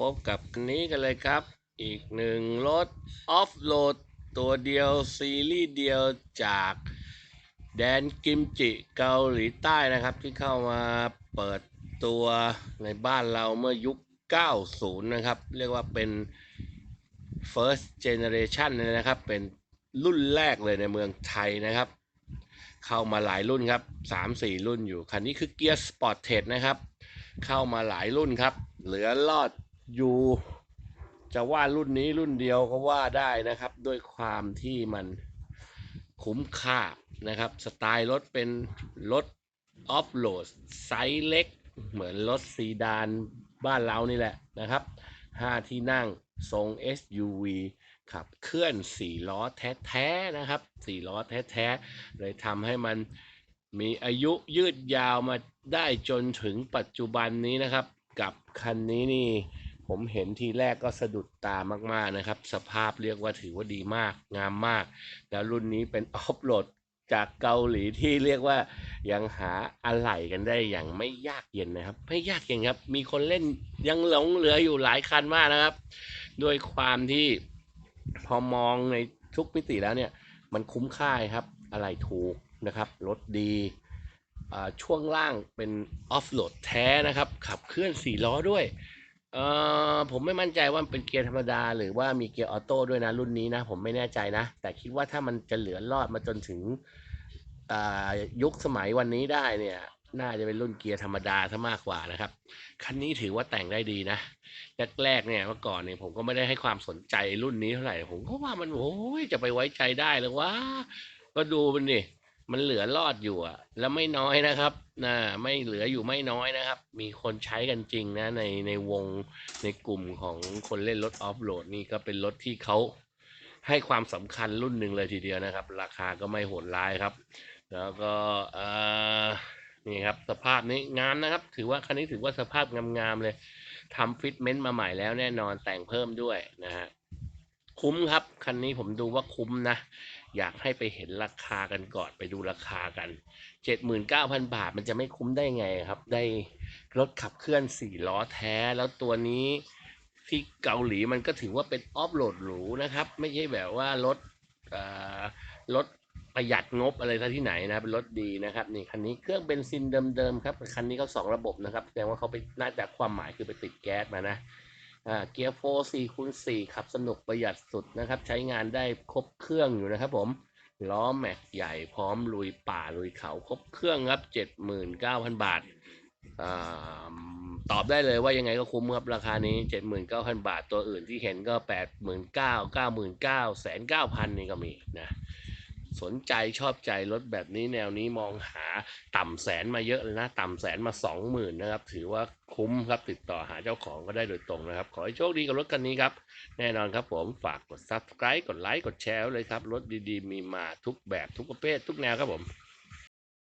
พบกับคันนี้กันเลยครับ อีกหนึ่งรถออฟโหลดตัวเดียว ซีรีส์เดียวจากแดนกิมจิเกาหลีใต้นะครับ ที่เข้ามาเปิดตัวในบ้านเราเมื่อยุค 90 นะครับ เรียกว่าเป็น first generation เลยนะครับ เป็นรุ่นแรกเลยในเมืองไทยนะครับ เข้ามาหลายรุ่นครับ 3-4 รุ่นอยู่ คันนี้คือเกียร์สปอร์ตเทดนะครับ เข้ามาหลายรุ่นครับ เหลือรอด อยู่จะว่ารุ่นนี้รุ่นเดียวก็ว่าได้นะครับ ด้วยความที่มันคุ้มค่านะครับ สไตล์รถเป็นรถออฟโหลดไซส์เล็ก เหมือนรถซีดานบ้านเรานี่แหละนะครับ 5 ที่นั่งทรง SUV ขับเคลื่อน4ล้อแท้ๆนะครับ4ล้อแท้ๆเลยทำให้มันมีอายุยืดยาวมาได้จนถึงปัจจุบันนี้นะครับ กับคันนี้นี่ ผมเห็นทีแรกก็สะดุดตามากๆนะครับ สภาพเรียกว่าถือว่าดีมาก งามมาก แล้วรุ่นนี้เป็นออฟโหลดจากเกาหลีที่เรียกว่ายังหาอะไหล่กันได้อย่างไม่ยากเย็นนะครับ ไม่ยากเย็นครับ มีคนเล่นยังหลงเหลืออยู่หลายคันมากนะครับ ด้วยความที่พอมองในทุกมิติแล้วเนี่ย มันคุ้มค่าครับอะไรถูกนะครับรถดีอ่าช่วงล่างเป็นออฟโหลดแท้นะครับ ขับเคลื่อนสี่ล้อด้วย เอ่อผมไม่มั่นใจว่ามันเป็นเกียร์ธรรมดา หรือว่ามีเกียร์ออโต้ด้วยนะรุ่นนี้นะ ผมไม่แน่ใจนะ แต่คิดว่าถ้ามันจะเหลือรอดมาจนถึงยุคสมัยวันนี้ได้เนี่ย น่าจะเป็นรุ่นเกียร์ธรรมดาซะมากกว่านะครับ คันนี้ถือว่าแต่งได้ดีนะแรกๆเนี่ยเมื่อก่อนเนี่ยผมก็ไม่ได้ให้ความสนใจรุ่นนี้เท่าไหร่ผมก็ว่ามันโอ้ยจะไปไว้ใจได้หรือวะก็ดูมันดิ มันเหลือรอดอยู่อะแล้วไม่น้อยนะครับนะไม่เหลืออยู่ไม่น้อยนะครับ มีคนใช้กันจริงนะในในวงในกลุ่มของคนเล่นรถออฟโหลดนี่ก็เป็นรถที่เขาให้ความสำคัญรุ่นหนึ่งเลยทีเดียวนะครับ ราคาก็ไม่โหดร้ายครับ แล้วก็อ่อนี่ครับสภาพนี้งามนะครับ ถือว่าคันนี้ถือว่าสภาพงามๆเลยทำฟิตเมนต์มาใหม่แล้วแน่นอนแต่งเพิ่มด้วยนะฮะ คุ้มครับ คันนี้ผมดูว่าคุ้มนะ อยากให้ไปเห็นราคากันก่อนไปดูราคากัน 79,000 บาทมันจะไม่คุ้มได้ไงครับ ได้รถขับเคลื่อน 4 ล้อแท้ แล้วตัวนี้ที่เกาหลีมันก็ถือว่าเป็นออฟโหลดหรูนะครับ ไม่ใช่แบบว่ารถเอ่อรถประหยัดงบอะไรซะที่ไหนนะเป็นรถดีนะครับนี่คันนี้เครื่องเบนซินเดิมๆครับคันนี้เขาสองระบบนะครับแสดงว่าเขาไปน่าจะความหมายคือไปติดแก๊สมานะ อ่าเกียร์โฟสี่คูณสี่ขับสนุกประหยัดสุดนะครับ ใช้งานได้ครบเครื่องอยู่นะครับผมล้อแม็กใหญ่พร้อมลุยป่าลุยเขาครบเครื่องครับเจ็ดหมื่นเก้าพันบาทอตอบได้เลยว่ายังไงก็คุ้มครับราคานี้เจ็ดหมื่นเก้าพันบาท ตัวอื่นที่เห็นก็แปดหมื่นเก้าเก้าหมื่นเก้าแสนเก้าพันนี่ก็มีนะ สนใจชอบใจรถแบบนี้แนวนี้มองหาต่ำแสนมาเยอะเลยนะ ต่ำแสนมาสองหมื่นนะครับ ถือว่าคุ้มครับติดต่อหาเจ้าของก็ได้โดยตรงนะครับ ขอให้โชคดีกับรถคันนี้ครับ แน่นอนครับผมฝากกด subscribe กดไลค์กดแชร์เลยครับ รถดีๆ มีมาทุกแบบทุกประเภททุกแนวครับผม